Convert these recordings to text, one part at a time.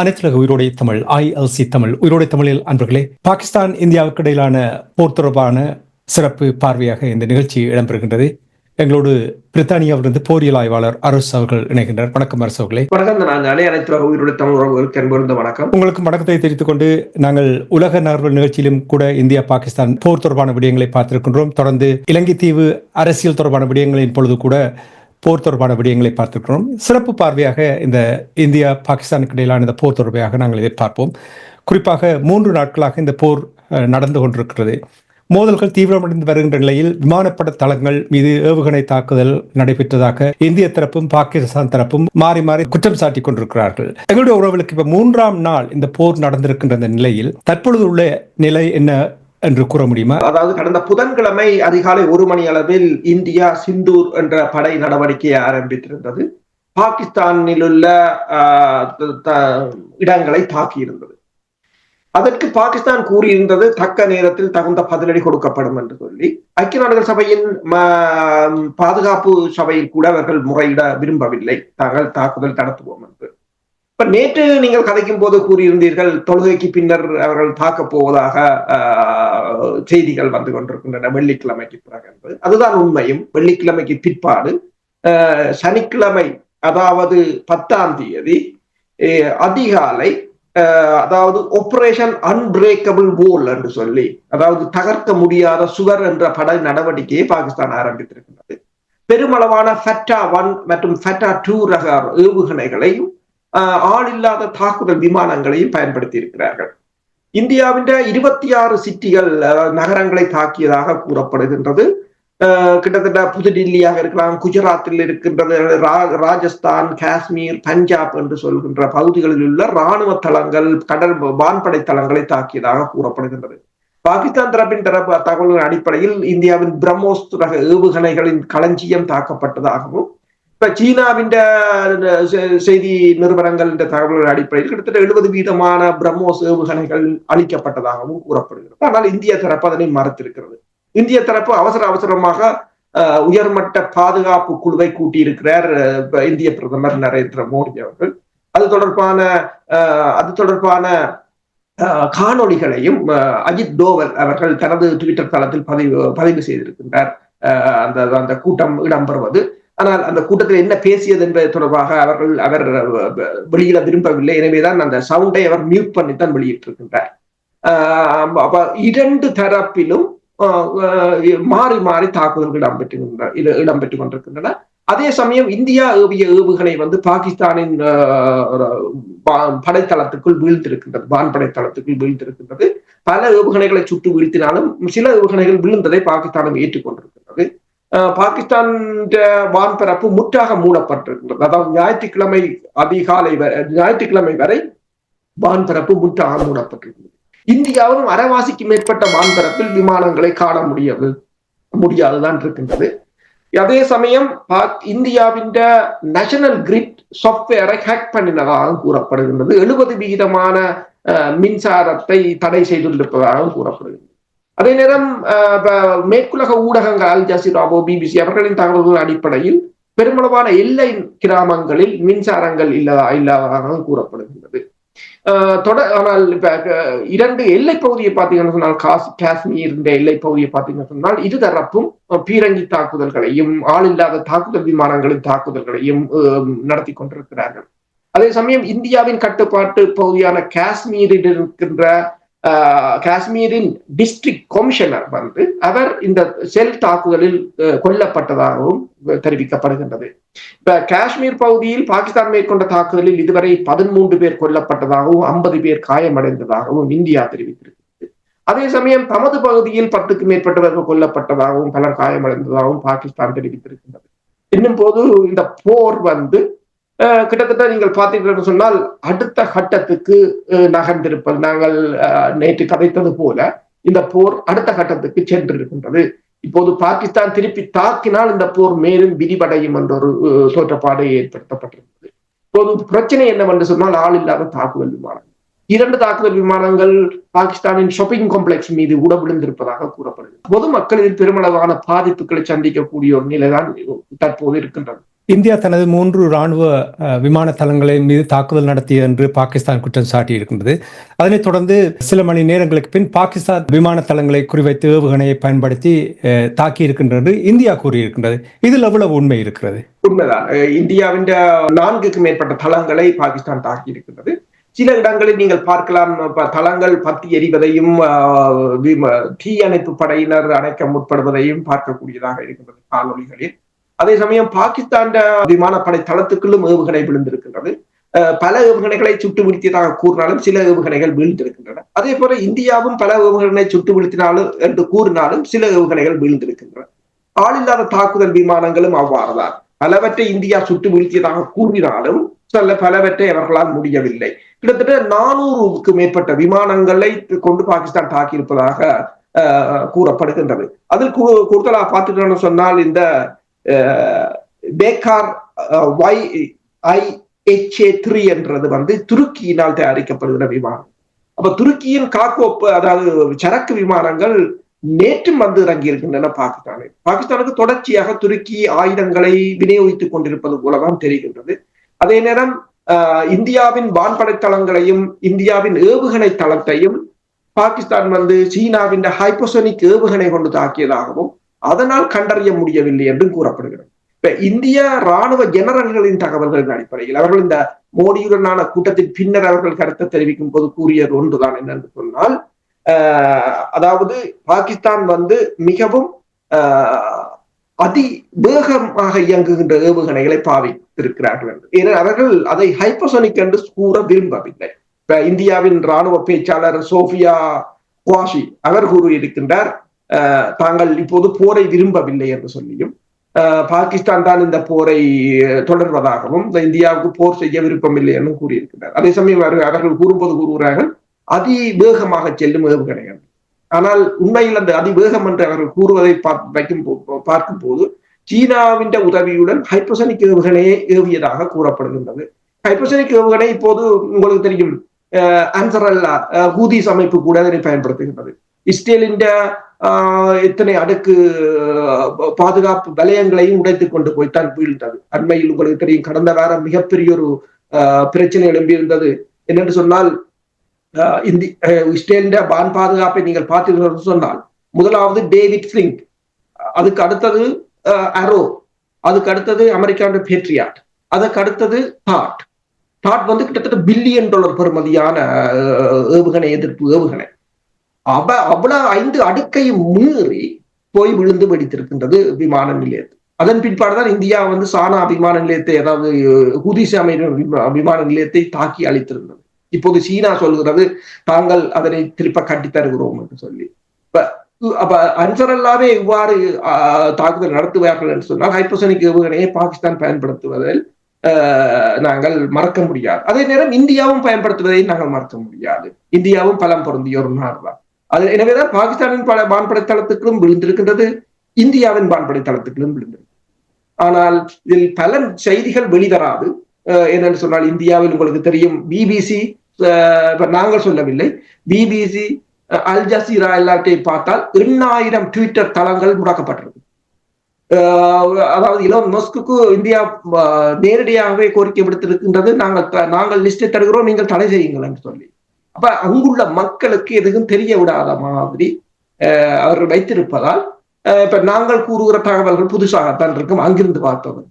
அனைத்துலக உயிரோடைய தமிழ் ஐஎல்சி தமிழ் உயிரோடைய தமிழில் அன்பர்களே பாகிஸ்தான் இந்தியாவுக்கு இடையிலான போர் தொடர்பான சிறப்பு பார்வையாக இந்த நிகழ்ச்சி இடம்பெறுகின்றது. எங்களோடு பிரித்தானியாவிலிருந்து போரியல் ஆய்வாளர் அரசு அவர்கள் இணைகின்றனர் வணக்கம் அரசு அவர்களே. வணக்கம் உயிரோட தமிழ் உறவுகளுக்கு அன்பிருந்த வணக்கம். உங்களுக்கு வணக்கத்தை தெரிவித்துக் கொண்டு நாங்கள் உலக நகர்வு நிகழ்ச்சியிலும் கூட இந்தியா பாகிஸ்தான் போர் தொடர்பான விடயங்களை பார்த்திருக்கின்றோம். தொடர்ந்து இலங்கை தீவு அரசியல் தொடர்பான விடயங்களின் பொழுது கூட போர் தொடர்பான விடயங்களை பார்த்திருக்கிறோம். சிறப்பு பார்வையாக இந்த இந்தியா பாகிஸ்தானுக்கு இடையிலான இந்த போர் தொடர்பாக நாங்கள் எதிர்பார்ப்போம். குறிப்பாக மூன்று நாட்களாக இந்த போர் நடந்து கொண்டிருக்கிறது. மோதல்கள் தீவிரமடைந்து வருகின்ற நிலையில் விமானப்பட தளங்கள் மீது ஏவுகணை தாக்குதல் நடைபெற்றதாக இந்திய தரப்பும் பாகிஸ்தான் தரப்பும் மாறி மாறி குற்றம் சாட்டி கொண்டிருக்கிறார்கள். எங்களுடைய உறவுகளுக்கு இப்ப மூன்றாம் நாள் இந்த போர் நடந்திருக்கின்ற இந்த நிலையில் தற்பொழுது உள்ள நிலை என்ன என்று கூற முடியுமா? அதாவது கடந்த புதன்கிழமை அதிகாலை ஒரு மணி அளவில் இந்தியா சிந்தூர் என்ற படை நடவடிக்கையை ஆரம்பித்திருந்தது. பாகிஸ்தானில் உள்ள ஆஹ், இடங்களை தாக்கியிருந்தது. அதற்கு பாகிஸ்தான் கூறியிருந்தது தக்க நேரத்தில் தகுந்த பதிலடி கொடுக்கப்படும் என்று சொல்லி. ஐக்கிய நாடுகள் சபையின் ம- பாதுகாப்பு சபையில் கூட அவர்கள் முறையிட விரும்பவில்லை. தாங்கள் தாக்குதல் நடத்துவோம் என்று. இப்ப நேற்று நீங்கள் கதைக்கும் போது கூறியிருந்தீர்கள் தொழுகைக்கு பின்னர் அவர்கள் தாக்கப் போவதாக ஆஹ், செய்திகள் வந்து கொண்டிருக்கின்றன வெள்ளிக்கிழமைக்கு பிறகு என்பது அதுதான் உண்மையும். வெள்ளிக்கிழமைக்கு பிற்பாடு ஆஹ், சனிக்கிழமை அதாவது பத்தாம் தேதி அதிகாலை ஆஹ், அதாவது ஆபரேஷன் அன்பிரேக்கபிள் வோல் என்று சொல்லி அதாவது தகர்க்க முடியாத சுவர் என்ற படை நடவடிக்கையை பாகிஸ்தான் ஆரம்பித்திருக்கின்றது பெருமளவான ஃபெட்டா ஒன் மற்றும் ஃபெட்டா டூ ரக ஏவுகணைகளையும் ஆஹ் இல்லாத தாக்குதல் விமானங்களையும் பயன்படுத்தி இருக்கிறார்கள் இந்தியாவின் இருபத்தி ஆறு சிட்டிகள் நகரங்களை தாக்கியதாக கூறப்படுகின்றது. ஆஹ், கிட்டத்தட்ட புதுடில்லியாக இருக்கலாம் குஜராத்தில் இருக்கின்றது ரா- ராஜஸ்தான் காஷ்மீர் பஞ்சாப் என்று சொல்கின்ற பகுதிகளில் உள்ள ராணுவ தளங்கள் கடல் வான்படை தளங்களை தாக்கியதாக கூறப்படுகின்றது. பாகிஸ்தான் தரப்பின் தரப்பு தகவல்களின் அடிப்படையில் இந்தியாவின் பிரம்மோஸ் ரக ஏவுகணைகளின் களஞ்சியம் தாக்கப்பட்டதாகவும் இப்ப சீனாவின் செய்தி நிறுவனங்கள் தகவல்கள் அடிப்படையில் கிட்டத்தட்ட எழுபது வீதமான பிரம்மோஸ் ஏவுகணைகள் அளிக்கப்பட்டதாகவும் கூறப்படுகிறது. ஆனால் இந்திய தரப்பு அதனை மறுத்திருக்கிறது. இந்திய தரப்பு அவசர அவசரமாக உயர்மட்ட பாதுகாப்பு குழுவை கூட்டியிருக்கிறார் இந்திய பிரதமர் நரேந்திர மோடி அவர்கள். அது தொடர்பான அது தொடர்பான அஹ், காணொளிகளையும் அஹ், அஜித் டோவல் அவர்கள் தனது ட்விட்டர் தளத்தில் பதிவு பதிவு செய்திருக்கின்றார். அஹ், அந்த அந்த கூட்டம் இடம்பெறுவது. ஆனால் அந்த கூட்டத்தில் என்ன பேசியது என்பது தொடர்பாக அவர்கள் அவர் வெளியிட விரும்பவில்லை. எனவேதான் அந்த சவுண்டை அவர் மியூட் பண்ணித்தான் வெளியிட்டிருக்கின்றார். ஆஹ் இரண்டு தரப்பிலும் மாறி மாறி தாக்குதல்கள் இடம்பெற்றுகின்றன இடம்பெற்றுக் கொண்டிருக்கின்றன அதே சமயம் இந்தியா ஏவிய ஏவுகணை வந்து பாகிஸ்தானின் ஆஹ், படைத்தளத்துக்குள் வீழ்ந்திருக்கின்றது வான்படை தளத்துக்குள் பல ஏவுகணைகளை சுட்டு வீழ்த்தினாலும் சில ஏவுகணைகள் விழுந்ததை பாகிஸ்தானும் ஏற்றுக்கொண்டிருக்கிறது. பாகிஸ்தான் வான்பரப்பு முற்றாக மூடப்பட்டிருக்கின்றது. அதாவது ஞாயிற்றுக்கிழமை அதிகாலை வரை ஞாயிற்றுக்கிழமை வரை வான்பரப்பு முற்றாக மூடப்பட்டிருக்கிறது இந்தியாவிலும் அரைவாசிக்கு மேற்பட்ட வான்பரப்பில் விமானங்களை காண முடியாது முடியாதுதான் இருக்கின்றது. அதே சமயம் இந்தியாவின் நேஷனல் கிரிட் சாஃப்ட்வேரை ஹேக் பண்ணினதாக கூறப்படுகின்றது. எழுபது விகிதமான அஹ், மின்சாரத்தை தடை செய்துள்ளதாக கூறப்படுகின்றது. அதே நேரம் மேற்குலக ஊடகங்கள் அல் ஜசிராவோ பிபிசி அவர்களின் தகவல்கள் அடிப்படையில் பெருமளவான எல்லை கிராமங்களில் மின்சாரங்கள் இல்லதா இல்லாததாக கூறப்படுகின்றது. தொட ஆனால் இப்ப இரண்டு எல்லை பகுதியை பார்த்தீங்கன்னு சொன்னால் காஸ் காஷ்மீர் இந்த எல்லை பகுதியை பார்த்தீங்கன்னு சொன்னால் இருதரப்பும் பீரங்கி தாக்குதல்களையும் ஆள் இல்லாத தாக்குதல் விமானங்களின் தாக்குதல்களையும் அஹ், நடத்தி கொண்டிருக்கிறார்கள். அதே சமயம் இந்தியாவின் கட்டுப்பாட்டு பகுதியான காஷ்மீரில் இருக்கின்ற காஷ்மீரின் டிஸ்ட்ரிக்ட் கமிஷனர் வந்து அவர் இந்த செல் தாக்குதலில் கொல்லப்பட்டதாகவும் தெரிவிக்கப்படுகின்றது. இப்ப காஷ்மீர் பகுதியில் பாகிஸ்தான் மேற்கொண்ட தாக்குதலில் இதுவரை பதிமூன்று பேர் கொல்லப்பட்டதாகவும் ஐம்பது பேர் காயமடைந்ததாகவும் இந்தியா தெரிவித்திருக்கிறது. அதே சமயம் தமது பகுதியில் பத்துக்கு மேற்பட்டவர்கள் கொல்லப்பட்டதாகவும் பலர் காயமடைந்ததாகவும் பாகிஸ்தான் தெரிவித்திருக்கின்றது. இன்னும் போது இந்த போர் வந்து கிட்டத்தட்ட நீங்கள் பார்த்தீர்கள் சொன்னால் அடுத்த கட்டத்துக்கு நகர்ந்திருப்பது. நாங்கள் நேற்று கதைத்தது போல இந்த போர் அடுத்த கட்டத்துக்கு சென்றிருக்கின்றது. இப்போது பாகிஸ்தான் திருப்பி தாக்கினால் இந்த போர் மேலும் விரிவடையும் என்ற ஒரு தோற்றப்பாடு ஏற்படுத்தப்பட்டிருந்தது இப்போது பிரச்சனை என்னவென்று சொன்னால் ஆள் இல்லாத தாக்குதல் விமானம். இரண்டு தாக்குதல் விமானங்கள் பாகிஸ்தானின் ஷாப்பிங் காம்ப்ளெக்ஸ் மீது உட விழுந்திருப்பதாக கூறப்படுகிறது. பொதுமக்கள் இதில் பெருமளவான பாதிப்புகளை சந்திக்கக்கூடிய ஒரு நிலைதான் தற்போது இருக்கின்றது. இந்தியா தனது மூன்று ராணுவ விமான தளங்களின் மீது தாக்குதல் நடத்திய என்று பாகிஸ்தான் குற்றம் சாட்டி இருக்கின்றது அதனைத் தொடர்ந்து சில மணி நேரங்களுக்கு பின் பாகிஸ்தான் விமான தளங்களை குறிவைத்து ஏவுகணையை பயன்படுத்தி தாக்கியிருக்கின்றது தாக்கி இருக்கின்றது இந்தியா கூறியிருக்கின்றது. இதில் எவ்வளவு உண்மை இருக்கிறது? உண்மைதான். இந்தியாவின் நான்குக்கு மேற்பட்ட தளங்களை பாகிஸ்தான் தாக்கி இருக்கின்றது சில இடங்களில் நீங்கள் பார்க்கலாம் தளங்கள் பத்தி எரிவதையும் தீயணைப்பு படையினர் அணைக்க முற்படுவதையும் பார்க்கக்கூடியதாக இருக்கின்றது காணொலிகளில் அதே சமயம் பாகிஸ்தான் விமானப்படை தளத்துக்குள்ளும் ஏவுகணை விழுந்திருக்கின்றது. பல ஏவுகணைகளை சுட்டு வீழ்த்தியதாக கூறினாலும் சில ஏவுகணைகள் வீழ்ந்திருக்கின்றன. அதே போல இந்தியாவும் பல ஏவுகணை சுட்டு வீழ்த்தினாலும் என்று கூறினாலும் சில ஏவுகணைகள் வீழ்ந்திருக்கின்றன. ஆளில்லாத தாக்குதல் விமானங்களும் அவ்வாறுதான். பலவற்றை இந்தியா சுட்டு வீழ்த்தியதாக கூறினாலும் சில பலவற்றை அவர்களால் முடியவில்லை. கிட்டத்தட்ட நானூறுக்கு மேற்பட்ட விமானங்களை கொண்டு பாகிஸ்தான் தாக்கியிருப்பதாக கூறப்படுகின்றது. அதில் கூடுதலாக பார்த்துட்டோம்னு சொன்னால் இந்த Baykar Y I H A three என்றது வந்து துருக்கியினால் தயாரிக்கப்படுகிற விமானம். அப்ப துருக்கியின் காக்கோப்பு அதாவது சரக்கு விமானங்கள் நேற்றும் வந்து இறங்கி இருக்கின்றன பாகிஸ்தானில். பாகிஸ்தானுக்கு தொடர்ச்சியாக துருக்கி ஆயுதங்களை விநியோகித்துக் கொண்டிருப்பது போலதான் தெரிகின்றது. அதே நேரம் ஆஹ், இந்தியாவின் வான்படை தளங்களையும் இந்தியாவின் ஏவுகணை தளத்தையும் பாகிஸ்தான் வந்து சீனாவின் ஹைப்போசோனிக் ஏவுகணை கொண்டு தாக்கியதாகவும் அதனால் கண்டறிய முடியவில்லை என்றும் கூறப்படுகிறது. இப்ப இந்திய ராணுவ ஜெனரல்களின் தகவல்களின் அடிப்படையில் அவர்கள் இந்த மோடியுடனான கூட்டத்தின் பின்னர் அவர்கள் கருத்தை தெரிவிக்கும் போது கூறியது ஒன்றுதான் என்னென்று சொன்னால் அதாவது பாகிஸ்தான் வந்து மிகவும் ஆஹ், அதி வேகமாக இயங்குகின்ற ஏவுகணைகளை பாவித்திருக்கிறார்கள் என்று. ஏன்னா அவர்கள் அதை ஹைப்பசோனிக் என்று கூற விரும்பவில்லை. இப்ப இந்தியாவின் ராணுவ பேச்சாளர் சோஃபியா குவாஷி அவர் கூறியிருக்கின்றார் தாங்கள் இப்போது போரை விரும்பவில்லை என்று சொல்லியும் ஆஹ், பாகிஸ்தான் தான் இந்த போரை தொடர்வதாகவும் இந்த இந்தியாவுக்கு போர் செய்ய விருப்பமில்லை என்றும் கூறியிருக்கிறார். அதே சமயம் அவர்- அவர்கள் கூறும்போது கூறுகிறார்கள் அதி வேகமாக செல்லும் ஏவுகணைகள் ஆனால் உண்மையில் அந்த அதிவேகம் என்று அவர்கள் கூறுவதை வைக்கும் போ- பார்க்கும் போது சீனாவின் உதவியுடன் ஹைப்ரசனிக் ஏவுகணையை ஏவியதாக கூறப்படுகின்றது. ஹைப்ரசனிக் ஏவுகணை இப்போது உங்களுக்கு தெரியும் அன்சரல்லா ஹூதிஸ் அமைப்பு கூட அதனை பயன்படுத்துகின்றது. இஸ்ரேலின் ஆஹ், எத்தனை அடுக்கு பாதுகாப்பு வலயங்களையும் உடைத்துக் கொண்டு போய்த்தான் வீழ்ந்தது. அண்மையில் உங்களுக்கு தெரியும் கடந்த வாரம் மிகப்பெரிய ஒரு பிரச்சனை எழும்பியிருந்தது. என்னென்று சொன்னால் ஆஹ், இந்தி அஹ், இஸ்ரேலின் வான் பாதுகாப்பை நீங்கள் பார்த்தீர்கள் என்று சொன்னால் முதலாவது டேவிட் ஸ்லிங் அதுக்கு அடுத்தது அரோ அதுக்கு அடுத்தது அமெரிக்காவுடைய பேட்ரியாட் அதுக்கு அடுத்தது டாட் டாட் வந்து கிட்டத்தட்ட பில்லியன் டாலர் பெறுமதியான ஏவுகணை எதிர்ப்பு ஏவுகணை. அவ அவ்வளவு ஐந்து அடுக்கையும் மீறி போய் விழுந்து வெடித்திருக்கின்றது விமான நிலையத்தில் அதன் பிற்பாடுதான் இந்தியா வந்து சானா விமான நிலையத்தை அதாவது ஹுதிஸ் அமைப்பு விமான நிலையத்தை தாக்கி அளித்திருந்தது இப்போது சீனா சொல்கிறது தாங்கள் அதனை திருப்ப கட்டி தருகிறோம் என்று சொல்லி. அப்ப அன்சரல்லாவே இவ்வாறு ஆஹ், தாக்குதல் நடத்துவார்கள் என்று சொன்னால் ஹைப்போசனிக் ஏவுகணையை பாகிஸ்தான் பயன்படுத்துவதில் நாங்கள் மறக்க முடியாது. அதே நேரம் இந்தியாவும் பயன்படுத்துவதை நாங்கள் மறக்க முடியாது. இந்தியாவும் பலம் பொருந்திய ஒரு நாடுதான். அது எனவேதான் பாகிஸ்தானின் பல வான்படை தளத்துக்களும் விழுந்திருக்கின்றது இந்தியாவின் வான்படை தளத்துக்களும் விழுந்திருக்கு ஆனால் இதில் பல செய்திகள் வெளிவராது. என்னன்னு சொன்னால் இந்தியாவில் உங்களுக்கு தெரியும் பிபிசி நாங்கள் சொல்லவில்லை. பிபிசி அல் ஜசீரா எல்லாத்தையும் பார்த்தால் எண்ணாயிரம் ட்விட்டர் தளங்கள் முடக்கப்பட்டிருக்கு. அதாவது இலவன் மஸ்குக்கு இந்தியா நேரடியாகவே கோரிக்கை விடுத்திருக்கின்றது. நாங்கள் த- நாங்கள் லிஸ்டை தருகிறோம் நீங்கள் தடை செய்யுங்கள் என்று சொல்லி. அப்ப அங்குள்ள மக்களுக்கு எதுவும் தெரிய விடாத மாதிரி அவர்கள் வைத்திருப்பதால் அஹ், இப்ப நாங்கள் கூறுகிற தகவல்கள் புதுசாகத்தான் இருக்கும். அங்கிருந்து பார்த்தவர்கள்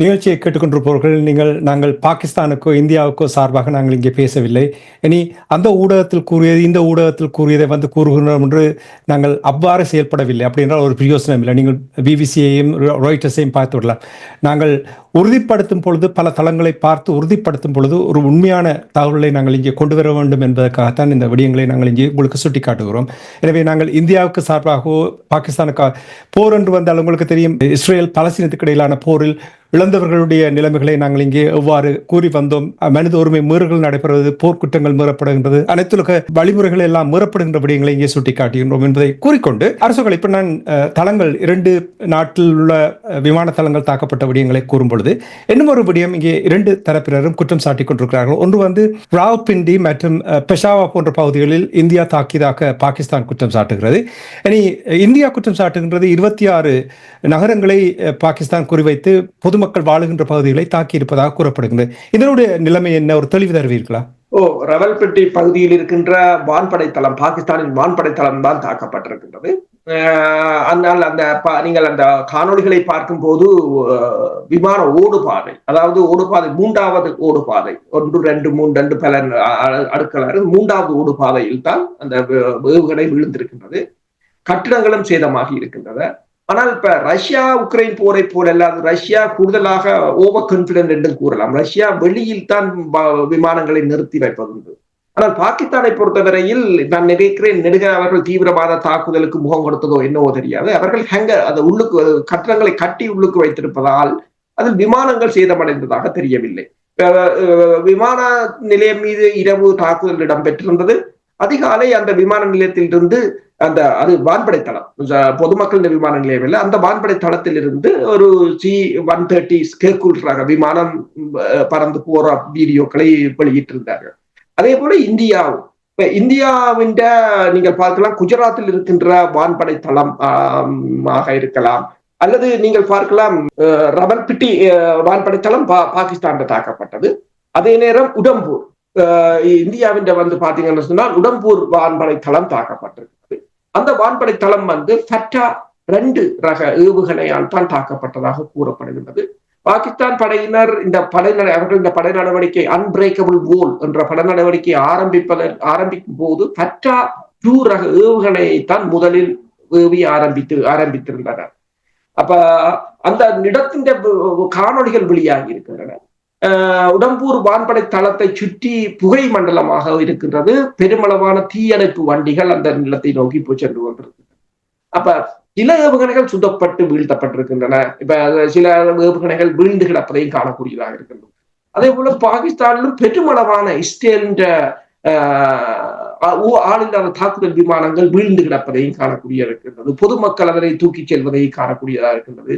நிகழ்ச்சியை கேட்டுக்கொண்டிருப்பவர்கள் நீங்கள் நாங்கள் பாகிஸ்தானுக்கோ இந்தியாவுக்கோ சார்பாக நாங்கள் இங்கே பேசவில்லை. இனி அந்த ஊடகத்தில் கூறியது இந்த ஊடகத்தில் கூறியதை வந்து கூறுகிறோம் என்று நாங்கள் அவ்வாறு செயல்படவில்லை அப்படின்றால் ஒரு பிரயோசனம் இல்லை. நீங்கள் பிபிசியையும் ராய்டர்ஸையும் பார்த்து விடலாம். நாங்கள் உறுதிப்படுத்தும் பொழுது பல தளங்களை பார்த்து உறுதிப்படுத்தும் பொழுது ஒரு உண்மையான தகவல்களை நாங்கள் இங்கே கொண்டு வர வேண்டும் என்பதற்காகத்தான் இந்த விடயங்களை நாங்கள் இங்கே உங்களுக்கு சுட்டி காட்டுகிறோம் எனவே நாங்கள் இந்தியாவுக்கு சார்பாகவோ பாகிஸ்தானுக்கு போர் என்று வந்தால் உங்களுக்கு தெரியும் இஸ்ரேல் பலஸ்தீனத்துக்கு இடையிலான போரில் இழந்தவர்களுடைய நிலைமைகளை நாங்கள் இங்கே எவ்வாறு கூறி வந்தோம்? மனித உரிமை மீறல்கள் நடைபெறுவது போர்க்குற்றங்கள் மீறப்படுகின்றது அனைத்துலக வழிமுறைகள் எல்லாம் மீறப்படுகின்ற விடயங்களை இங்கே சுட்டிக்காட்டுகின்றோம் என்பதை கூறிக்கொண்டு அரசுகள் இப்ப நான் தளங்கள் இரண்டு நாட்டில் உள்ள விமான தளங்கள் தாக்கப்பட்ட விடயங்களை கூறும் பொழுது இன்னும் ஒரு விடயம் இங்கே இரண்டு தரப்பினரும் குற்றம் சாட்டிக் கொண்டிருக்கிறார்கள் ஒன்று வந்து ராவ்பிண்டி மற்றும் பெஷாவா போன்ற பகுதிகளில் இந்தியா தாக்கியதாக பாகிஸ்தான் குற்றம் சாட்டுகிறது. இனி இந்தியா குற்றம் சாட்டுகின்றது இருபத்தி ஆறு நகரங்களை பாகிஸ்தான் குறிவைத்து பொது பொதுமக்கள் வாழுகின்ற பகுதிகளை தாக்கியிருப்பதாக கூறப்படுகிறது. இதனுடைய நிலைமை என்ன? ஒரு தெளிவு தருவீர்களா? ஓ ரவல்பட்டி பகுதியில் இருக்கின்ற வான்படை தளம் பாகிஸ்தானின் வான்படை தளம் தான் தாக்கப்பட்டிருக்கின்றது. ஆனால் அந்த நீங்கள் அந்த காணொளிகளை பார்க்கும் போது விமான ஓடுபாதை அதாவது ஓடுபாதை மூன்றாவது ஓடுபாதை ஒன்று ரெண்டு மூன்று ரெண்டு பல அடுக்கலாறு மூன்றாவது ஓடுபாதையில் தான் அந்த வேவுகளை விழுந்திருக்கின்றது. கட்டிடங்களும் சேதமாகி இருக்கின்றன. ஆனால் இப்ப ரஷ்யா உக்ரைன் போரை போல அல்லாது ரஷ்யா கூடுதலாக ஓவர் கான்பிடன்ட் என்று கூறலாம். ரஷ்யா வெளியில் தான் விமானங்களை நிறுத்தி வைப்பதுண்டு ஆனால் பாகிஸ்தானை பொறுத்தவரையில் நான் நினைக்கிறேன் நெடுக அவர்கள் தீவிரவாத தாக்குதலுக்கு முகம் கொடுத்ததோ என்னவோ தெரியாது. அவர்கள் ஹேங்கர் அந்த உள்ளுக்கு கட்டடங்களை கட்டி உள்ளுக்கு வைத்திருப்பதால் அதில் விமானங்கள் சேதமடைந்ததாக தெரியவில்லை. விமான நிலையம் மீது இரவு தாக்குதல் இடம்பெற்றிருந்தது. அதிகாலை அந்த விமான நிலையத்திலிருந்து அந்த அது வான்படை தளம் பொதுமக்கள் விமான நிலையம் இல்லை. அந்த வான்படை தளத்தில் இருந்து ஒரு சி ஒன் தேர்ட்டி ஸ்கேர்குல் ரக விமானம் பறந்து போற வீடியோக்களை வெளியிட்டிருந்தார்கள். அதே போல இந்தியாவும். இப்ப இந்தியாவின் நீங்கள் பார்க்கலாம். குஜராத்தில் இருக்கின்ற வான்படை தளம் ஆக இருக்கலாம். அல்லது நீங்கள் பார்க்கலாம் அஹ், ரவல்பிட்டி வான்படை தளம் பா பாகிஸ்தான் தாக்கப்பட்டது. அதே நேரம் உடம்பூர் அஹ், இந்தியாவின் வந்து பாத்தீங்கன்னு சொன்னால் உடம்பூர் வான்படை தளம் தாக்கப்பட்டது அந்த வான்படை தளம் வந்து ஃபட்டா ரெண்டு ரக ஏவுகணையால் தான் தாக்கப்பட்டதாக கூறப்படுகின்றது. பாகிஸ்தான் படையினர் இந்த படை அவர்கள் இந்த படை நடவடிக்கை அன்பிரேக்கபிள் வோல் என்ற பட நடவடிக்கை ஆரம்பிப்பதன் ஆரம்பிக்கும் போது ஃபட்டா டூ ரக ஏவுகணையை தான் முதலில் ஏவி ஆரம்பித்து ஆரம்பித்திருந்தனர். அப்ப அந்த இடத்தின் காணொளிகள் வெளியாகி இருக்கின்றன. உடம்பூர் வான்படை தளத்தை சுற்றி புகை மண்டலமாக இருக்கின்றது. பெருமளவான தீயணைப்பு வண்டிகள் அந்த நிலத்தை நோக்கி போய் சென்று கொண்டிருக்கின்றன. அப்ப சில ஏவுகணைகள் சுத்தப்பட்டு வீழ்த்தப்பட்டிருக்கின்றன. இப்ப சில ஏவுகணைகள் வீழ்ந்து கிடப்பதையும் காணக்கூடியதாக இருக்கின்றன அதே போல பாகிஸ்தானிலும் பெருமளவான இஸ்ரேலின்ற ஆளில்லாத தாக்குதல் விமானங்கள் வீழ்ந்து கிடப்பதையும் காணக்கூடிய இருக்கின்றது. பொதுமக்கள் அதனை தூக்கிச் செல்வதை காணக்கூடியதாக இருக்கின்றது.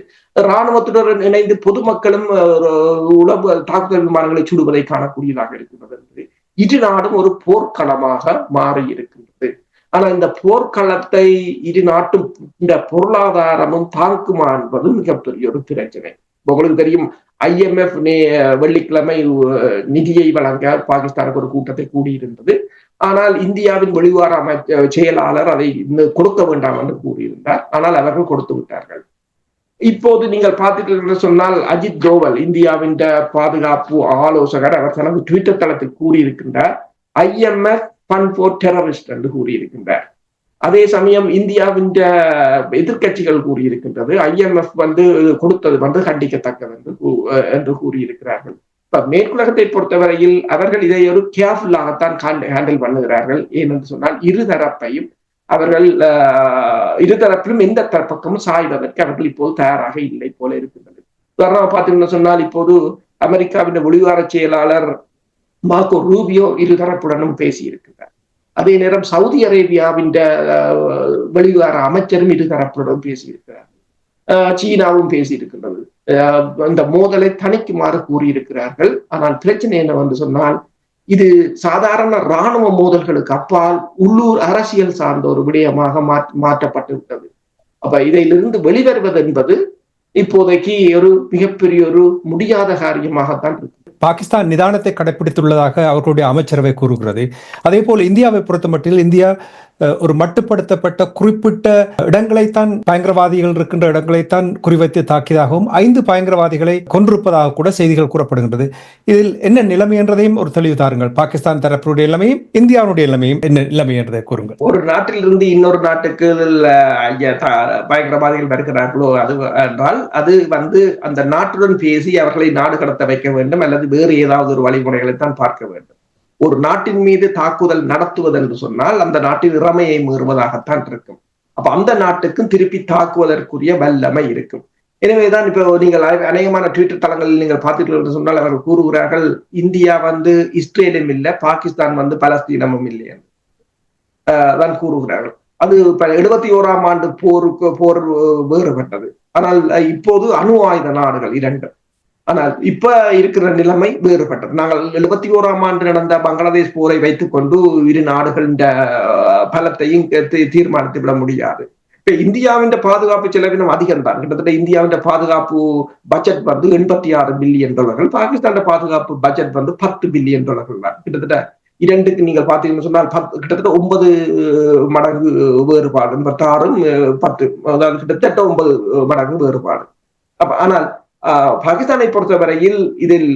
இராணுவத்துடன் இணைந்து பொதுமக்களும் உளவு தாக்குதல் விமானங்களை சுடுவதை காணக்கூடியதாக இருக்கின்றது என்று இரு நாடும் ஒரு போர்க்களமாக மாறி இருக்கின்றது. ஆனா இந்த போர்க்களத்தை இரு நாட்டும் இந்த பொருளாதாரமும் தாக்குமா என்பது மிகப்பெரிய ஒரு பிரச்சனை. உங்களுக்கு தெரியும் ஐஎம்எஃப் வெள்ளிக்கிழமை நிதியை வழங்க பாகிஸ்தானுக்கு ஒரு கூட்டத்தை கூடியிருந்தது. ஆனால் இந்தியாவின் வெளிவார அமைச்ச செயலாளர் அதை கொடுக்க வேண்டாம் என்று கூறியிருந்தார். ஆனால் அவர்கள் கொடுத்து விட்டார்கள். இப்போது நீங்கள் பார்த்தீர்கள் என்று சொன்னால் அஜித் தோவல் இந்தியாவின் பாதுகாப்பு ஆலோசகர் அவர் தனது ட்விட்டர் தளத்தில் கூறியிருக்கின்றார். ஐஎம்எஃப் ஃபண்ட் ஃபார் டெரரிஸ்ட் என்று கூறியிருக்கின்றார். அதே சமயம் இந்தியாவின் எதிர்க்கட்சிகள் கூறியிருக்கின்றது. ஐஎம்எஃப் வந்து கொடுத்தது வந்து கண்டிக்கத்தக்கது என்று கூ- என்று கூறியிருக்கிறார்கள். இப்ப மேற்குலகத்தை பொறுத்தவரையில் அவர்கள் இதை ஒரு கேர்ஃபுல்லாகத்தான் ஹேண்டில் பண்ணுகிறார்கள். ஏனென்று சொன்னால் இருதரப்பையும் அவர்கள் இருதரப்பிலும் எந்த தரப்பக்கமும் சாய்வதற்கு அவர்கள் இப்போது தயாராக இல்லை போல இருக்கின்றது. உதாரணமாக பார்த்தீங்கன்னு சொன்னால் இப்போது அமெரிக்காவின் வெளிவார செயலாளர் மார்க்கோ ரூபியோ இருதரப்புடனும் பேசியிருக்கிறார். அதே நேரம் சவுதி அரேபியாவின் ஆஹ், வெளிவார அமைச்சரும் இருதரப்புடனும் பேசியிருக்கிறார். ஆஹ், சீனாவும் பேசியிருக்கின்றது. அந்த இந்த மோதலை தணிக்குமாறு கூறியிருக்கிறார்கள். ஆனால் பிரச்சனை என்னவென்று சொன்னால் இது சாதாரண ராணுவ மோதல்களுக்கு அப்பால் உள்ளூர் அரசியல் சார்ந்த ஒரு விடயமாக மாற்ற மாற்றப்பட்டு விட்டது அப்ப இதிலிருந்து வெளிவருவது என்பது இப்போதைக்கு ஒரு மிகப்பெரிய ஒரு முடியாத காரியமாகத்தான் இருக்கு. பாகிஸ்தான் நிதானத்தை கடைபிடித்துள்ளதாக அவர்களுடைய அமைச்சரவை கூறுகிறது. அதே போல் இந்தியாவை பொறுத்தமட்டில் இந்தியா ஒரு மட்டுப்படுத்தப்பட்ட குறிப்பிட்ட இடங்களைத்தான் பயங்கரவாதிகள் இருக்கின்ற இடங்களைத்தான் குறிவைத்து தாக்கியதாகவும் ஐந்து பயங்கரவாதிகளை கொன்றிருப்பதாக கூட செய்திகள் கூறப்படுகின்றது. இதில் என்ன நிலைமை என்றதையும் ஒரு தெளிவு தாருங்கள். பாகிஸ்தான் தரப்புடைய நிலைமையும் இந்தியாவுடைய நிலைமையும் என்ன நிலைமை என்றதை கூறுங்கள். ஒரு நாட்டிலிருந்து இன்னொரு நாட்டுக்கு பயங்கரவாதிகள் வருகிறார்களோ அது என்றால் அது வந்து அந்த நாட்டுடன் பேசி அவர்களை நாடு கடத்த வைக்க வேண்டும் அல்லது வேறு ஏதாவது ஒரு வழிமுறைகளை தான் பார்க்க வேண்டும். ஒரு நாட்டின் மீது தாக்குதல் நடத்துவது என்று சொன்னால் அந்த நாட்டின் இறமையை மீறுவதாகத்தான் இருக்கும். அப்ப அந்த நாட்டுக்கும் திருப்பி தாக்குவதற்குரிய வல்லமை இருக்கும். எனவேதான் இப்போ நீங்கள் அநேகமான ட்விட்டர் தளங்களில் நீங்கள் பார்த்துட்டு என்று சொன்னால் அவர்கள் கூறுகிறார்கள் இந்தியா வந்து இஸ்ரேலும் இல்லை பாகிஸ்தான் வந்து பலஸ்தீனமும் இல்லை என்று. ஆஹ் தான் கூறுகிறார்கள். அது எழுபத்தி ஓராம் ஆண்டு போருக்கு போர் வேறுபட்டது. ஆனால் இப்போது அணு ஆயுத நாடுகள் இரண்டும். ஆனால் இப்ப இருக்கிற நிலைமை வேறுபட்டது. நாங்கள் எழுபத்தி ஓராம் ஆண்டு நடந்த பங்களாதேஷ் போரை வைத்துக் கொண்டு இரு நாடுகளின் பலத்தையும் தீர்மானித்து விட முடியாது. இப்ப இந்தியாவின் பாதுகாப்பு செலவினம் அதிகம் தான் கிட்டத்தட்ட இந்தியாவின் பாதுகாப்பு பட்ஜெட் வந்து எண்பத்தி ஆறு பில்லியன் டாலர்கள் பாகிஸ்தான் பாதுகாப்பு பட்ஜெட் வந்து பத்து பில்லியன் டாலர்கள் தான். கிட்டத்தட்ட இரண்டுக்கு நீங்கள் பார்த்தீங்கன்னு சொன்னால் பத்து கிட்டத்தட்ட ஒன்பது மடங்கு வேறுபாடு பத்தாறும் பத்து அதாவது கிட்டத்தட்ட ஒன்பது மடங்கு வேறுபாடு அப்ப ஆனால் பாகிஸ்தானை பொறுத்தவரையில் இதில்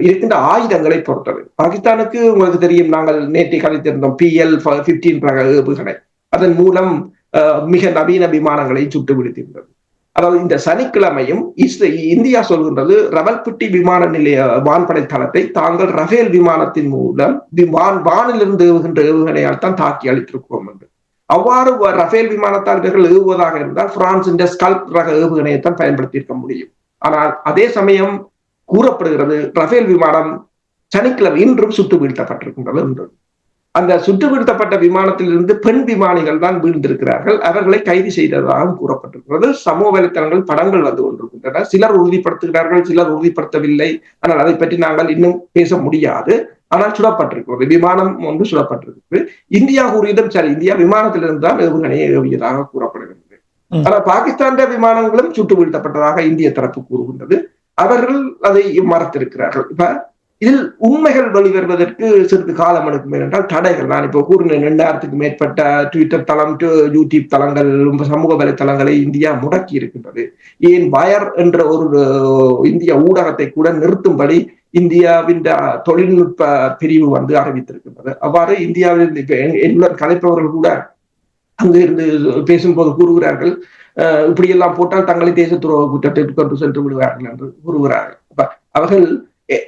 இருக்கின்ற ஆயுதங்களை பொறுத்தது பாகிஸ்தானுக்கு உங்களுக்கு தெரியும் நாங்கள் நேற்று கலைத்திருந்தோம் பிஎல் பிப்டீன் ஏவுகணை. அதன் மூலம் மிக நவீன விமானங்களை சுட்டு விடுத்திருந்தது அதாவது இந்த சனிக்கிழமையும் இந்தியா சொல்கின்றது ரவல்பட்டி விமான நிலைய வான்படை தளத்தை தாங்கள் ரஃபேல் விமானத்தின் மூலம் வி- வான் வானிலிருந்து ஏவுகின்ற ஏவுகணையால் தான் தாக்கி அளித்திருக்கிறோம் என்று. அவ்வாறு ரஃபேல் விமானத்தால் இவர்கள் ஏவுவதாக இருந்தால் இந்த ஸ்கல் ரக ஏவுகணையைத்தான் பயன்படுத்தி இருக்க முடியும். ஆனால் அதே சமயம் கூறப்படுகிறது ரஃபேல் விமானம் சனிக்கிழமை இன்றும் சுட்டு வீழ்த்தப்பட்டிருக்கின்றது என்று. அந்த சுட்டு வீழ்த்தப்பட்ட விமானத்திலிருந்து பெண் விமானிகள் தான் வீழ்ந்திருக்கிறார்கள். அவர்களை கைது செய்ததாகவும் கூறப்பட்டிருக்கிறது. சமூக வலைத்தளங்கள் படங்கள் வந்து கொண்டிருக்கின்றன. சிலர் உறுதிப்படுத்துகிறார்கள் சிலர் உறுதிப்படுத்தவில்லை. ஆனால் அதை பற்றி நாங்கள் இன்னும் பேச முடியாது. ஆனால் சுடப்பட்டிருக்கிறது. விமானம் ஒன்று சுடப்பட்டிருக்கிறது. இந்தியா கூறியதும் சரி. இந்தியா விமானத்திலிருந்து தான் ஏவுகணையை ஏவியதாக கூறப்படுகிறது. ஆனால் பாகிஸ்தானிய விமானங்களும் சுட்டு வீழ்த்தப்பட்டதாக இந்திய தரப்பு கூறுகின்றது. அவர்கள் அதை மறத்திருக்கிறார்கள். இப்ப இதில் உண்மைகள் வெளிவருவதற்கு சிறிது காலம் எடுக்கும். என்றால் தடைகள். நான் இப்போ கூறினேன் ரெண்டாயிரத்துக்கு மேற்பட்ட ட்விட்டர் தளம் யூடியூப் தளங்கள் சமூக வலைத்தளங்களை இந்தியா முடக்கி இருக்கின்றது. ஏன் வயர் என்ற ஒரு இந்திய ஊடகத்தை கூட நிறுத்தும்படி இந்தியாவின் தொழில்நுட்ப பிரிவு வந்து அறிவித்திருக்கின்றது. அவ்வாறு இந்தியாவில் இப்ப என்னுடன் கலைப்பவர்கள் கூட அங்கு இருந்து பேசும்போது கூறுகிறார்கள் அஹ், இப்படியெல்லாம் போட்டால் தங்களை தேச துரோக குற்றத்தை கொண்டு சென்று விடுவார்கள் என்று கூறுகிறார்கள். அவர்கள்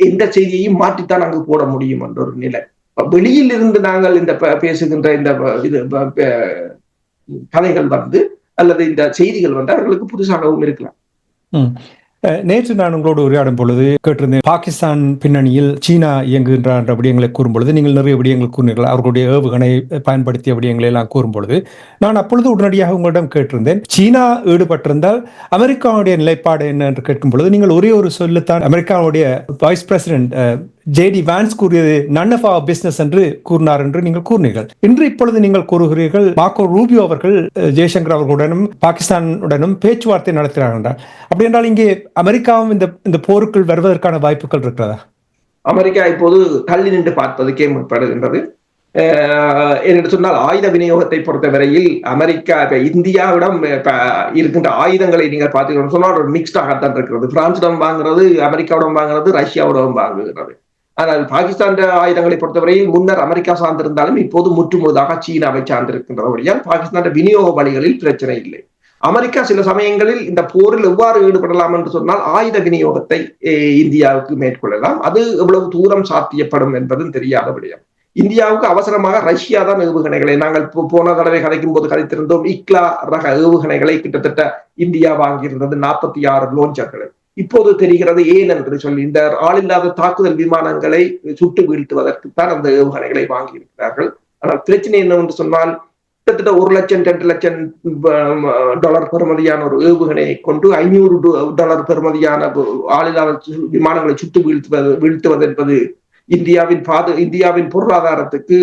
எந்த செய்தியையும் மாற்றித்தான் அங்கு போட முடியும் என்ற ஒரு நிலை. வெளியில் இருந்து நாங்கள் இந்த பேசுகின்ற இந்த இது கதைகள் வந்து அல்லது இந்த செய்திகள் வந்து அவர்களுக்கு புதுசாகவும் இருக்கலாம். நேற்று நான் உங்களோடு உரையாடும் பொழுது கேட்டிருந்தேன் பாகிஸ்தான் பின்னணியில் சீனா இயங்குகின்ற என்ற விடயங்களை கூறும்பொழுது நீங்கள் நிறைய விடயங்கள் கூறினீர்கள்? அவர்களுடைய ஏவுகணை பயன்படுத்திய விடயங்களை எல்லாம் கூறும் பொழுது நான் அப்பொழுது உடனடியாக உங்களிடம் கேட்டிருந்தேன் சீனா ஈடுபட்டிருந்தால் அமெரிக்காவுடைய நிலைப்பாடு என்ன என்று கேட்கும் பொழுது நீங்கள் ஒரே ஒரு சொல்லுத்தான் அமெரிக்காவுடைய வைஸ் பிரசிடென்ட் ஜேடி வான்ஸ் கூறியது நன் ஆஃப் அவர் பிசினஸ் என்று கூறினார் என்று நீங்கள் கூறினீர்கள். இன்று இப்பொழுது நீங்கள் கூறுகிறீர்கள் மார்க்கோ ரூபியோ அவர்கள் ஜெய்சங்கர் அவர்களுடனும் பாகிஸ்தானுடனும் பேச்சுவார்த்தை நடத்துகிறார் என்றார் அப்படி என்றால் இங்கே அமெரிக்காவும் இந்த இந்த போருக்குள் வருவதற்கான வாய்ப்புகள் இருக்கிறதா? அமெரிக்கா இப்போது தள்ளி நின்று பார்ப்பதுக்கே முற்படுகின்றது. என்று சொன்னால் ஆயுத விநியோகத்தை பொறுத்தவரையில் அமெரிக்கா இப்ப இந்தியாவிடம் இருக்கின்ற ஆயுதங்களை நீங்கள் பார்த்தீங்கன்னு சொன்னால் ஒரு மிக்ஸ்டாகத்தான் இருக்கிறது. பிரான்சிடம் வாங்குறது அமெரிக்காவிடம் வாங்குறது ரஷ்யாவிடம் வாங்குகிறது. ஆனால் பாகிஸ்தான் ஆயுதங்களை பொறுத்தவரையில் முன்னர் அமெரிக்கா சார்ந்திருந்தாலும் இப்போது முற்றுமுழுதாக சீனாவை சார்ந்திருக்கின்றபடியால் பாகிஸ்தான் விநியோக வழிகளில் பிரச்சனை இல்லை. அமெரிக்கா சில சமயங்களில் இந்த போரில் எவ்வாறு ஈடுபடலாம் என்று சொன்னால் ஆயுத விநியோகத்தை இந்தியாவுக்கு மேற்கொள்ளலாம். அது எவ்வளவு தூரம் சாத்தியப்படும் என்பதும் தெரியாத விடயம். இந்தியாவுக்கு அவசரமாக ரஷ்யா தான் ஏவுகணைகளை நாங்கள் போன தடவை கதைக்கும் போது கதைத்திருந்தோம் இக்லா ரக ஏவுகணைகளை கிட்டத்தட்ட இந்தியா வாங்கியிருந்தது நாற்பத்தி ஆறு லோஞ்சர்களை இப்போது தெரிகிறது ஏன் என்று சொல்லி இந்த ஆளில்லாத தாக்குதல் விமானங்களை சுட்டு வீழ்த்துவதற்குத்தான் அந்த ஏவுகணைகளை வாங்கியிருக்கிறார்கள். ஆனால் பிரச்சனை என்னவென்று சொன்னால் கிட்டத்தட்ட ஒரு லட்சம் ரெண்டு லட்சம் டாலர் பெறுமதியான ஒரு ஏவுகணையை கொண்டு ஐநூறு டாலர் பெறுமதியான ஆளில்லாத சு- விமானங்களை சுட்டு வீழ்த்துவது வீழ்த்துவது என்பது இந்தியாவின் பாது இந்தியாவின் பொருளாதாரத்துக்கு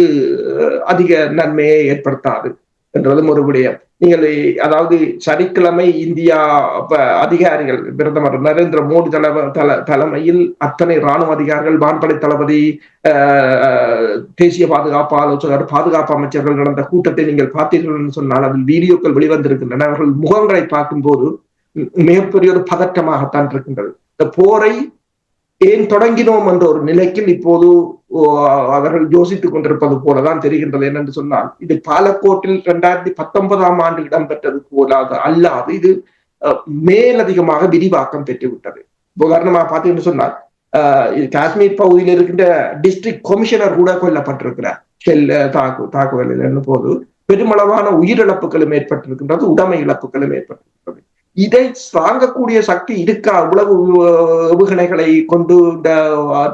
அதிக நன்மையை ஏற்படுத்தாது என்றதும் ஒரு விடயம். நீங்கள் அதாவது சனிக்கிழமை இந்தியா அதிகாரிகள் பிரதமர் நரேந்திர மோடி தல தல தலைமையில் அத்தனை ராணுவ அதிகாரிகள் வான்படை தளபதி தேசிய பாதுகாப்பு ஆலோசகர் பாதுகாப்பு அமைச்சர்கள் நடந்த கூட்டத்தை நீங்கள் பார்த்தீர்கள் என்று சொன்னால் அதில் வீடியோக்கள் வெளிவந்திருக்கின்றன. அவர்கள் முகங்களை பார்க்கும்போது மிகப்பெரிய ஒரு பதற்றமாகத்தான் இருக்கின்றது. இந்த போரை ஏன் தொடங்கினோம் என்ற ஒரு நிலைக்கு இப்போது அவர்கள் யோசித்துக் கொண்டிருப்பது போலதான் தெரிகின்றது. என்னென்று சொன்னால் இது பாலக்கோட்டில் இரண்டாயிரத்தி பத்தொன்பதாம் ஆண்டு இடம்பெற்றது போலாது அல்லாது இது மேலதிகமாக விரிவாக்கம் பெற்றுவிட்டது. உதாரணமாக பார்த்தீங்கன்னு சொன்னால் இது காஷ்மீர் பகுதியில் இருக்கின்ற டிஸ்ட்ரிக்ட் கமிஷனர் கூட கொல்லப்பட்டிருக்கிறார். ஷெல் தாக்கு தாக்குதலில் போது பெருமளவான உயிரிழப்புகளும் ஏற்பட்டிருக்கின்றது உடைமை இழப்புகளும் ஏற்பட்டிருக்கிறது இதை தாங்கக்கூடிய சக்தி இருக்கா? இவ்வளவு ஏவுகணைகளை கொண்டு இந்த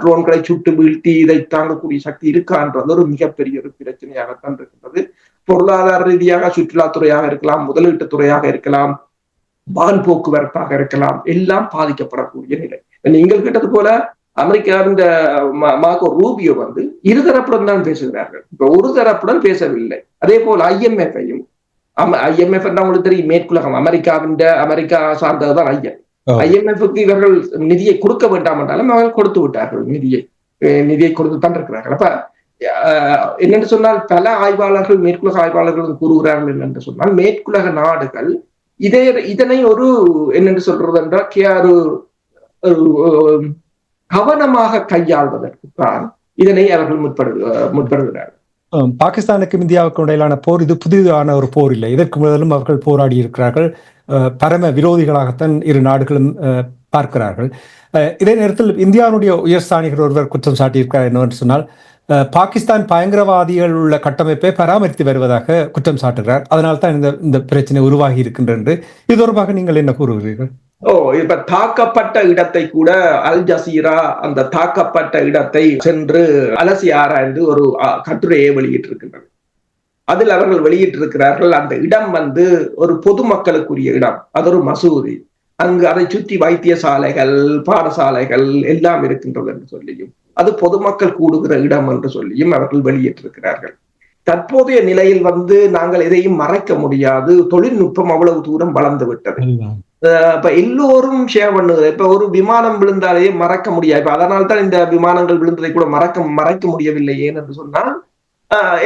ட்ரோன்களை சுட்டு வீழ்த்தி இதை தாங்கக்கூடிய சக்தி இருக்கான்றது ஒரு மிகப்பெரிய ஒரு பிரச்சனையாகத்தான் இருக்கின்றது. பொருளாதார ரீதியாக சுற்றுலாத்துறையாக இருக்கலாம் முதலீட்டு துறையாக இருக்கலாம் வான் போக்குவரத்தாக இருக்கலாம் எல்லாம் பாதிக்கப்படக்கூடிய நிலை. நீங்கள் கேட்டது போல அமெரிக்காவின் மார்க்கோ ரூபியோ வந்து இருதரப்புடன் தான் பேசுகிறார்கள். இப்ப ஒரு தரப்புடன் பேசவில்லை. அதே போல் ஐஎம்எஃப்ஐயும் ஐஎம்எஃப் உங்களுக்கு தெரியும் மேற்குலகம். அமெரிக்காவின் அமெரிக்கா சார்ந்ததுதான் ஐஎம் ஐஎம்எஃப்க்கு இவர்கள் நிதியை கொடுக்க வேண்டாம் என்றாலும் அவர்கள் கொடுத்து விட்டார்கள். நிதியை நிதியை கொடுத்து தான் இருக்கிறார்கள். அப்ப என்னென்று சொன்னால் பல ஆய்வாளர்கள் மேற்குலக ஆய்வாளர்கள் கூறுகிறார்கள் என்னென்று சொன்னால் மேற்குலக நாடுகள் இதே இதனை ஒரு என்னென்று சொல்றது என்றால் ஒரு கவனமாக கையாள்வதற்கு தான் இதனை அவர்கள் முற்படு முற்படுகிறார்கள். பாகிஸ்தானுக்கும் இந்தியாவுக்கும் இடையிலான போர் இது புதிதான ஒரு போர் இல்லை. இதற்கு முதலும் அவர்கள் போராடி இருக்கிறார்கள். பரம விரோதிகளாகத்தான் இரு நாடுகளும் பார்க்கிறார்கள். இதே நேரத்தில் இந்தியாவுடைய உயர்ஸ்தானிகர் ஒருவர் குற்றம் சாட்டியிருக்கிறார் என்னவென்று சொன்னால் பாகிஸ்தான் பயங்கரவாதிகள் உள்ள கட்டமைப்பை பராமரித்து வருவதாக குற்றம் சாட்டுகிறார். அதனால் தான் இந்த இந்த பிரச்சனை உருவாகி இருக்கின்றது இது தொடர்பாக நீங்கள் என்ன கூறுகிறீர்கள்? ஓ இப்ப தாக்கப்பட்ட இடத்தை கூட அல் ஜசீரா அந்த தாக்கப்பட்ட இடத்தை சென்று அலசி ஆராய்ந்து ஒரு கட்டுரையை வெளியிட்டிருக்கின்றனர் அதில் அவர்கள் வெளியிட்டிருக்கிறார்கள் அந்த இடம் வந்து ஒரு பொதுமக்களுக்குரிய இடம் அது ஒரு மசூதி. அங்கு அதை சுற்றி வைத்தியசாலைகள் பாடசாலைகள் எல்லாம் இருக்கின்றது என்று சொல்லியும் அது பொதுமக்கள் கூடுகிற இடம் என்று சொல்லியும் அவர்கள் வெளியிட்டிருக்கிறார்கள். தற்போதைய நிலையில் வந்து நாங்கள் எதையும் மறைக்க முடியாது தொழில்நுட்பம் அவ்வளவு தூரம் வளர்ந்து விட்டது. இப்ப எல்லோரும் ஷேர் பண்ணுது இப்ப ஒரு விமானம் விழுந்தாலே மறக்க முடியாது. இப்ப அதனால தான் இந்த விமானங்கள் விழுந்ததை கூட மறக்க மறைக்க முடியவில்லை. ஏன் என்று சொன்னால்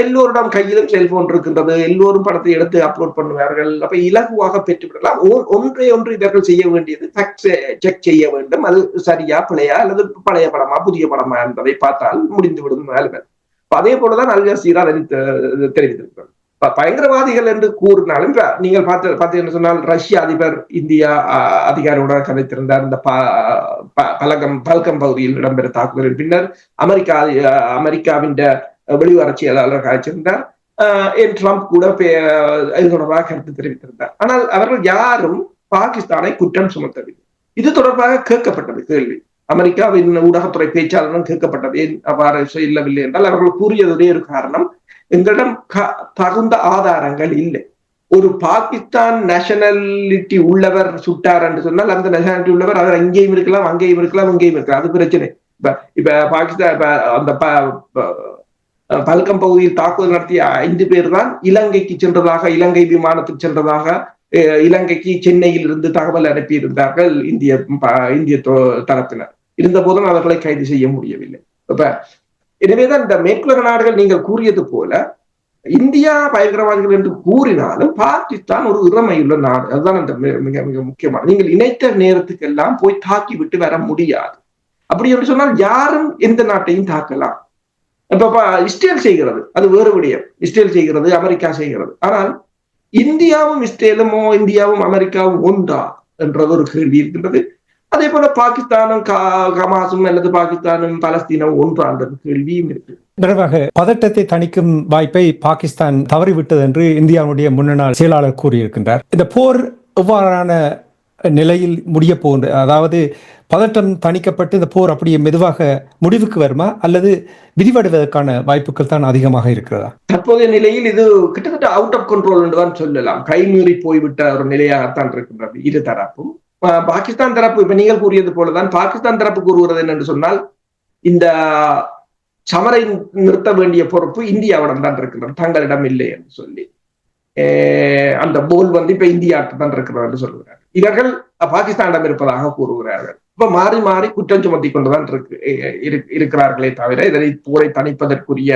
எல்லோரிடம் கையிலும் செல்போன் இருக்கின்றது. எல்லோரும் படத்தை எடுத்து அப்லோட் பண்ணுவார்கள். அப்ப இலகுவாக பெற்றுவிடலாம். ஒன்றே ஒன்று இவர்கள் செய்ய வேண்டியது செக் செய்ய வேண்டும். அது சரியா பிழையா அல்லது பழைய படமா புதிய படமா என்பதை பார்த்தால் முடிந்துவிடும். வேலைகள் அதே போலதான் அல் ஜசீரா தெரிவித்திருக்கிறார் பயங்கரவாதிகள் என்று கூறினாலும் நீங்கள் பார்த்து பார்த்தீங்கன்னு சொன்னால் ரஷ்ய அதிபர் இந்தியா அதிகாரியுடன் கதைத்திருந்தார் இந்த பலகம் பல்கம் பகுதியில் இடம்பெற தாக்குதலின் பின்னர் அமெரிக்கா அமெரிக்காவின் வெளிவரச் செயலாளர் அழைச்சிருந்தார். என் ட்ரம்ப் கூட இது தொடர்பாக கருத்து தெரிவித்திருந்தார். ஆனால் அவர்கள் யாரும் பாகிஸ்தானை குற்றம் சுமத்தவில்லை. இது தொடர்பாக கேட்கப்பட்டது கேள்வி. அமெரிக்காவின் ஊடகத்துறை பேச்சாளரும் கேட்கப்பட்டது. ஏன் அவ்வாறு செய்யவில்லை என்றால் அவர்கள் கூறியதுடைய ஒரு காரணம் எங்களிடம் தகுந்த ஆதாரங்கள் இல்லை. ஒரு பாகிஸ்தான் நேஷனாலிட்டி உள்ளவர் சுட்டார் என்று சொன்னால் அந்த நேஷனாலிட்டி உள்ளவர் அவர் அங்கேயும் இருக்கலாம் அங்கேயும் இருக்கலாம் இங்கேயும் இருக்கலாம். அது பிரச்சனை. இப்ப இப்ப பாகிஸ்தான் அந்த பல்கம் பகுதியில் தாக்குதல் நடத்திய ஐந்து பேர் தான் இலங்கைக்கு சென்றதாக இலங்கை விமானத்தில் சென்றதாக இலங்கைக்கு சென்னையில் இருந்து தகவல் அனுப்பியிருந்தார்கள் இந்திய இந்திய தரப்பினர். இருந்த போதும் அவர்களை கைது செய்ய முடியவில்லை. இப்ப எனவேதான் இந்த மேற்குலக நாடுகள் நீங்கள் கூறியது போல இந்தியா பயங்கரவாதிகள் என்று கூறினாலும் பாகிஸ்தான் ஒரு இறமையுள்ள நாடு. அதுதான் அந்த மிக மிக முக்கியமான. நீங்கள் இணைத்த நேரத்துக்கு எல்லாம் போய் தாக்கி விட்டு வர முடியாது. அப்படி என்று சொன்னால் யாரும் எந்த நாட்டையும் தாக்கலாம். இப்ப இஸ்ரேல் செய்கிறது. அது வேறு விடயம். இஸ்ரேல் செய்கிறது அமெரிக்கா செய்கிறது. ஆனால் இந்தியாவும் இஸ்ரேலுமோ இந்தியாவும் அமெரிக்காவும் ஒன்றா என்ற ஒரு கேள்வி இருக்கின்றது. அதே போல பாகிஸ்தானும் கமாசும் அல்லது பாகிஸ்தானும் பலஸ்தீனம் ஒன்றா என்ற கேள்வியும் இருக்கு. நிறைவாக பதட்டத்தை தணிக்கும் வாய்ப்பை பாகிஸ்தான் தவறிவிட்டது என்று இந்தியாவுடைய முன்னாள் செயலாளர் கூறியிருக்கின்றார். இந்த போர் எவ்வாறான நிலையில் முடிய போகின்ற அதாவது பதட்டம் தணிக்கப்பட்டு இந்த போர் அப்படியே மெதுவாக முடிவுக்கு வருமா? அல்லது விரிவடைவதற்கான வாய்ப்புகள் தான் அதிகமாக இருக்கிறதா? தற்போதைய நிலையில் இது கிட்டத்தட்ட அவுட் ஆஃப் கண்ட்ரோல் என்றுதான் சொல்லலாம். கைமீறி போய்விட்ட ஒரு நிலையாகத்தான் இருக்கின்றது. இரு தரப்பும். பாகிஸ்தான் தரப்பு இப்ப நீங்கள் கூறியது போலதான் பாகிஸ்தான் தரப்பு கூறுகிறது என்னென்று சொன்னால் இந்த சமரை நிறுத்த வேண்டிய பொறுப்பு இந்தியாவிடம் தான் இருக்கிறது தங்களிடம் இல்லை என்று சொல்லி. அந்த போல் வந்து இப்ப இந்தியாட்டு தான் இருக்கிறது என்று சொல்கிறார் இவர்கள் பாகிஸ்தானிடம் இருப்பதாக கூறுகிறார்கள். இப்ப மாறி மாறி குற்றம் சுமத்தி கொண்டுதான் இருக்கு இருக்கிறார்களே தவிர இதனை போரை தணிப்பதற்குரிய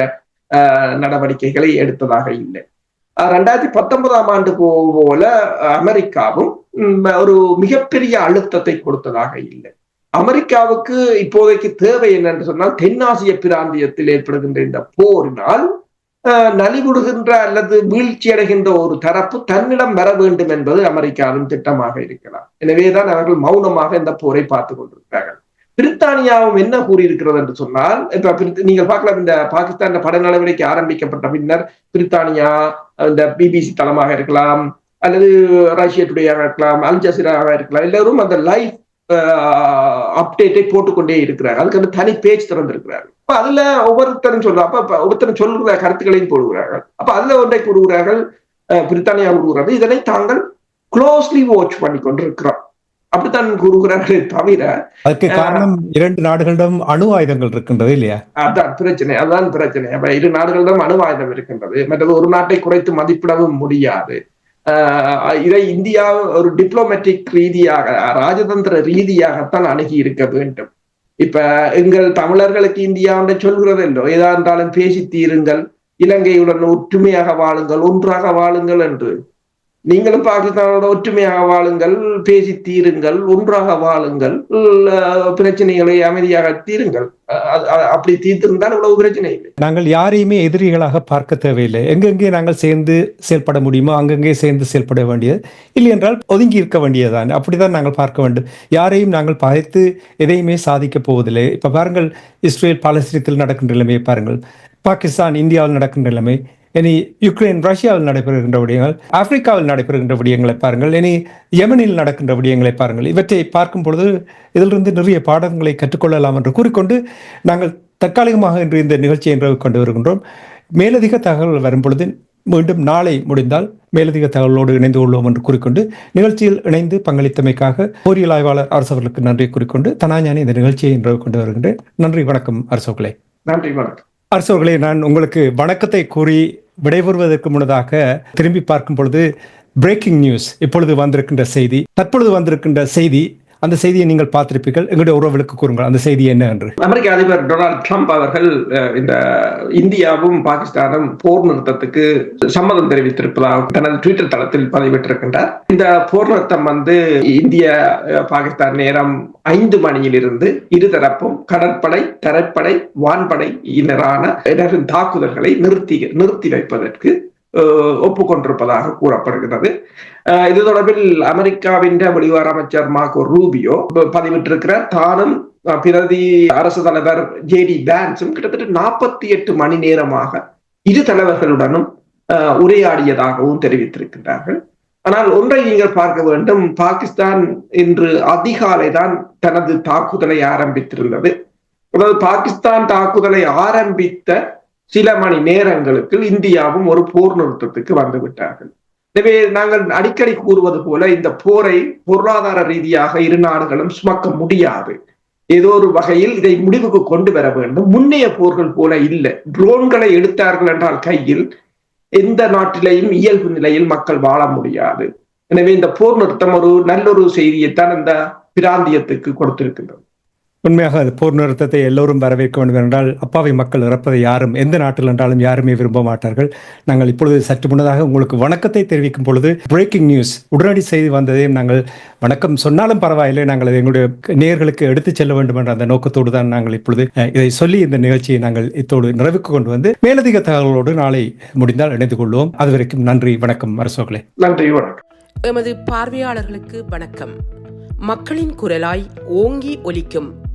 நடவடிக்கைகளை எடுத்ததாக இல்லை. ரெண்டாயிரத்தி பத்தொன்பதாம் ஆண்டு போல அமெரிக்காவும் ஒரு மிகப்பெரிய அழுத்தத்தை கொடுத்ததாக இல்லை. அமெரிக்காவுக்கு இப்போதைக்கு தேவை என்னென்று சொன்னால் தென்னாசிய பிராந்தியத்தில் ஏற்படுகின்ற இந்த போரினால் நலிவுடுகின்ற அல்லது வீழ்ச்சி அடைகின்ற ஒரு தரப்பு தன்னிடம் வர வேண்டும் என்பது அமெரிக்காவின் திட்டமாக இருக்கலாம். எனவேதான் அவர்கள் மௌனமாக இந்த போரை பார்த்து கொண்டிருக்கிறார்கள். பிரித்தானியாவும் என்ன கூறியிருக்கிறது என்று சொன்னால் இப்ப நீங்கள் பார்க்கலாம் இந்த பாகிஸ்தான் பட நடவடிக்கை ஆரம்பிக்கப்பட்ட பின்னர் பிரித்தானியா இந்த பிபிசி தளமாக இருக்கலாம் அல்லது ரஷ்யா டுடேயாக இருக்கலாம் அல்ஜசிராக இருக்கலாம் எல்லாரும் அந்த லைவ் அப்டேட்டை போட்டுக்கொண்டே இருக்கிறார் அதுக்கு வந்து தனி பேஜ் திறந்திருக்கிறார் அப்ப அதுல ஒவ்வொருத்தரும் சொல்றாங்க அப்ப ஒவ்வொருத்தரும் சொல்லுகிற கருத்துக்களையும் போடுகிறார்கள் அப்ப அதுல ஒன்றை கூறுகிறார்கள் பிரித்தானியா கூறுகிறார்கள் இதனை தாங்கள் க்ளோஸ்லி வாட்ச் பண்ணி கொண்டிருக்கிறோம் அப்படித்தான் கூறுகிறார்களே தவிர அதுக்கு காரணம் இரண்டு நாடுகளிடம் அணு ஆயுதங்கள் இருக்கின்றது இல்லையா? அதான் பிரச்சனை அதுதான் பிரச்சனை. அப்ப இரு நாடுகளிடம் அணு ஆயுதம் இருக்கின்றது. மற்றது ஒரு நாட்டை குறைத்து மதிப்பிடவும் முடியாது. இதை இந்தியா ஒரு டிப்ளோமேட்டிக் ரீதியாக ராஜதந்திர ரீதியாகத்தான் அணுகி இருக்க வேண்டும். இப்ப எங்கள் தமிழர்களுக்கு இந்தியா ஒன்றை சொல்கிறது என்றோ ஏதா இருந்தாலும் பேசி தீருங்கள். இலங்கையுடன் ஒற்றுமையாக வாழுங்கள் ஒன்றாக வாழுங்கள் என்று நீங்களும் பாகிஸ்தானோட ஒற்றுமையாக வாழுங்கள் பேசி தீருங்கள் ஒன்றாக வாழுங்கள் பிரச்சனைகளை அமைதியாக தீருங்கள். அப்படி தீர்த்திருந்தால் இவ்வளவு பிரச்சனை இல்லை. நாங்கள் யாரையுமே எதிரிகளாக பார்க்க தேவையில்லை. எங்கெங்கே நாங்கள் சேர்ந்து செயல்பட முடியுமோ அங்கங்கே சேர்ந்து செயல்பட வேண்டியது இல்லை என்றால் ஒதுங்கி இருக்க வேண்டியதுதான். அப்படிதான் நாங்கள் பார்க்க வேண்டும். யாரையும் நாங்கள் பகைத்து எதையுமே சாதிக்க போவதில்லை. இப்ப பாருங்கள் இஸ்ரேல் பாலஸ்தீனத்தில் நடக்கின்ற நிலைமையை பாருங்கள். பாகிஸ்தான் இந்தியாவில் நடக்கின்ற நிலைமை இனி யுக்ரைன் ரஷ்யாவில் நடைபெறுகின்ற விடயங்கள் ஆப்பிரிக்காவில் நடைபெறுகின்ற விடயங்களை பாருங்கள். இனி யெமனில் நடக்கின்ற விடயங்களை பாருங்கள். இவற்றை பார்க்கும் பொழுது இதிலிருந்து நிறைய பாடங்களை கற்றுக்கொள்ளலாம் என்று கூறிக்கொண்டு நாங்கள் தற்காலிகமாக இன்று இந்த நிகழ்ச்சியை என்று கொண்டு வருகின்றோம். மேலதிக தகவல் வரும் பொழுது மீண்டும் நாளை முடிந்தால் மேலதிக தகவலோடு இணைந்து கொள்வோம் என்று கூறிக்கொண்டு நிகழ்ச்சியில் இணைந்து பங்களித்தமைக்காக பொறியியல் ஆய்வாளர் அரசவர்களுக்கு நன்றி கூறிக்கொண்டு தனாஞானி இந்த நிகழ்ச்சியை இன்று கொண்டு வருகின்றேன். நன்றி வணக்கம் அரசவர்களே நன்றி வணக்கம். அரசவர்களே நான் உங்களுக்கு வணக்கத்தை கூறி விடைபெறுவதற்கு முன்னதாக திரும்பி பார்க்கும் பொழுது பிரேக்கிங் நியூஸ் இப்பொழுது வந்திருக்கின்ற செய்தி தற்பொழுது வந்திருக்கின்ற செய்தி அந்த செய்தியை நீங்கள் பார்த்திருப்பீர்கள். எங்களுடைய உறவுகளுக்கு கூறுங்கள் அந்த செய்தி என்ன என்று. அமெரிக்க அதிபர் டொனால்ட் ட்ரம்ப் அவர்கள் இந்த இந்தியாவும் பாகிஸ்தானும் போர் நிறுத்தத்துக்கு சம்மதம் தெரிவித்திருப்பதாக தனது ட்விட்டர் தளத்தில் பதிவிட்டிருக்கின்றார். இந்த போர் நிறுத்தம் வந்து இந்திய பாகிஸ்தான் நேரம் ஐந்து மணியிலிருந்து இருதரப்பும் கடற்படை தரைப்படை வான்படை இனரான தாக்குதல்களை நிறுத்தி நிறுத்தி வைப்பதற்கு ஒப்புக்கொண்டிருப்பதாக கூறப்படுகிறது. இது தொடர்பில் அமெரிக்காவின் வெளிவார அமைச்சர் மார்க்கோ ரூபியோ பதிவிட்டிருக்கிறார். தானும் பிரதி அரசு தலைவர் ஜே டி பேன்ஸும் கிட்டத்தட்ட நாற்பத்தி எட்டு மணி நேரமாக இரு தலைவர்களுடனும் உரையாடியதாகவும் தெரிவித்திருக்கிறார்கள் ஆனால் ஒன்றை நீங்கள் பார்க்க வேண்டும். பாகிஸ்தான் இன்று அதிகாலை தான் தனது தாக்குதலை ஆரம்பித்திருந்தது. அதாவது பாகிஸ்தான் தாக்குதலை ஆரம்பித்த சில மணி நேரங்களுக்கு இந்தியாவும் ஒரு போர் நிறுத்தத்துக்கு வந்து விட்டார்கள். எனவே நாங்கள் அடிக்கடி கூறுவது போல இந்த போரை பொருளாதார ரீதியாக இரு நாடுகளும் சுமக்க முடியாது. ஏதோ ஒரு வகையில் இதை முடிவுக்கு கொண்டு வர வேண்டும். முன்னைய போர்கள் போல இல்லை. ட்ரோன்களை எடுத்தார்கள் என்றால் கையில் எந்த நாட்டிலையும் இயல்பு நிலையில் மக்கள் வாழ முடியாது. எனவே இந்த போர் நிறுத்தம் ஒரு நல்லொரு செய்தியைத்தான் இந்த பிராந்தியத்துக்கு கொடுத்திருக்கின்றது. உண்மையாக அது போர் நிறுத்தத்தை எல்லோரும் வரவேற்க வேண்டும் என்றால் அப்பாவி மக்கள் இறப்பதை யாரும் எந்த நாட்டில் என்றாலும் யாருமே விரும்ப மாட்டார்கள். நாங்கள் இப்பொழுது சற்று முன்னதாக உங்களுக்கு வணக்கத்தை தெரிவிக்கும் பொழுது பிரேக்கிங் நியூஸ் உடனடி செய்தி வந்ததையும் நாங்கள் வணக்கம் சொன்னாலும் பரவாயில்லை நாங்கள் அதை எங்களுடைய நேயர்களுக்கு எடுத்துச் செல்ல வேண்டும் என்ற அந்த நோக்கத்தோடு தான் நாங்கள் இப்பொழுது இதை சொல்லி இந்த நிகழ்ச்சியை நாங்கள் இத்தோடு நிறைவுக்கு கொண்டு வந்து மேலதிக தகவலோடு நாளை முடிந்தால் இணைந்து கொள்வோம். அதுவரைக்கும் நன்றி வணக்கம் அரசோகளே நன்றி வணக்கம். எமது பார்வையாளர்களுக்கு வணக்கம். மக்களின் குரலாய் ஓங்கி ஒலிக்கும்